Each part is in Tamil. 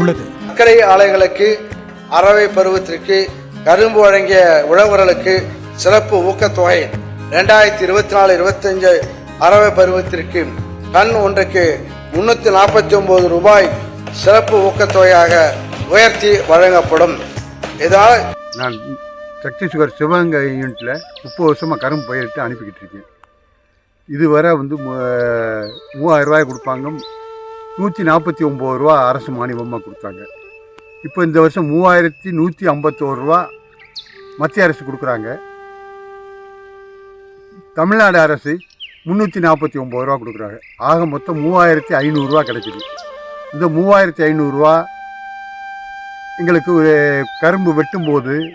உள்ளது. சர்க்கரை ஆலைகளுக்கு அறவை பருவத்திற்கு கரும்பு வழங்கிய உழவர்களுக்கு சிறப்பு ஊக்கத்தொகை. ரெண்டாயிரத்தி இருபத்தி நாலு இருபத்தஞ்சு அறவை பருவத்திற்கு டன் ஒன்றுக்கு முன்னூத்தி நாற்பத்தி ஒன்பது ரூபாய் சிறப்பு ஊக்கத்தொகையாக உயர்த்தி வழங்கப்படும். இதனால் நான் சத்தீஸ்கர் சிவகங்கை யூனிட்டில் முப்பது வருஷமாக கரும்பு பயிரிட்டு அனுப்பிக்கிட்டு இருக்கேன். இதுவரை வந்து மூ- மூவாயிரம் ரூபாய் கொடுப்பாங்க. நூற்றி நாற்பத்தி ஒம்பது ரூபா அரசு மானியமாக கொடுத்தாங்க. இப்போ இந்த வருஷம் மூவாயிரத்தி நூற்றி ஐம்பத்தோரு ரூபா மத்திய அரசு கொடுக்குறாங்க. தமிழ்நாடு அரசு முந்நூற்றி நாற்பத்தி ஒம்பது ரூபா கொடுக்குறாங்க. ஆக மொத்தம் மூவாயிரத்தி ஐநூறுரூவா கிடைக்குது. இந்த மூவாயிரத்தி ஐநூறுரூவா எங்களுக்கு ஒரு கரும்பு வெட்டும்போது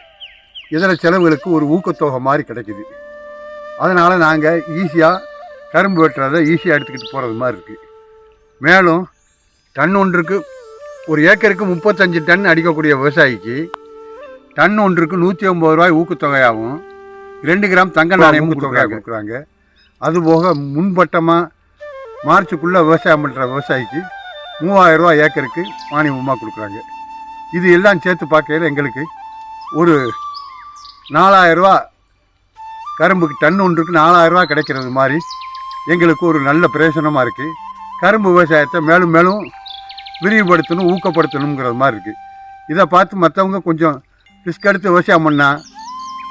இதர செலவுகளுக்கு ஒரு ஊக்கத்தொகை மாதிரி கிடைக்குது. அதனால் நாங்கள் ஈஸியாக கரும்பு வெட்டுறதை ஈஸியாக எடுத்துக்கிட்டு போகிறது மாதிரி இருக்குது மேலும் டன் ஒன்றுக்கு ஒரு ஏக்கருக்கு முப்பத்தஞ்சு டன் அடிக்கக்கூடிய விவசாயிக்கு டன் ஒன்றுக்கு நூற்றி ஐம்பது ரூபாய் ஊக்கத்தொகையாகவும் ரெண்டு கிராம் தங்க நாணயமும் ஊக்கத்தொகையாக கொடுக்குறாங்க. அதுபோக முன்பட்டமாக மார்ச்சுக்குள்ளே விவசாயம் பண்ணுற விவசாயிக்கு மூவாயிரம் ரூபாய் ஏக்கருக்கு மானியமாக கொடுக்குறாங்க. இது எல்லாம் சேர்த்து பார்க்கையில் எங்களுக்கு ஒரு நாலாயிரரூவா கரும்புக்கு டன் ஒன்றுக்கு நாலாயிரரூவா கிடைக்கிறது மாதிரி எங்களுக்கு ஒரு நல்ல பிரயோஜனமாக இருக்குது கரும்பு விவசாயத்தை மேலும் மேலும் விரிவுபடுத்தணும் ஊக்கப்படுத்தணுங்கிறது மாதிரி இருக்குது இதை பார்த்து மற்றவங்க கொஞ்சம் ரிஸ்க் எடுத்து விவசாயம் பண்ணால்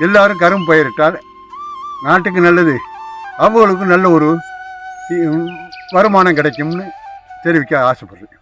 எல்லோரும் கரும்பு பயிரிட்டால் நாட்டுக்கு நல்லது. அவங்களுக்கும் நல்ல ஒரு வருமானம் கிடைக்கும்னு தெரிவிக்க ஆசைப்படுறேன்.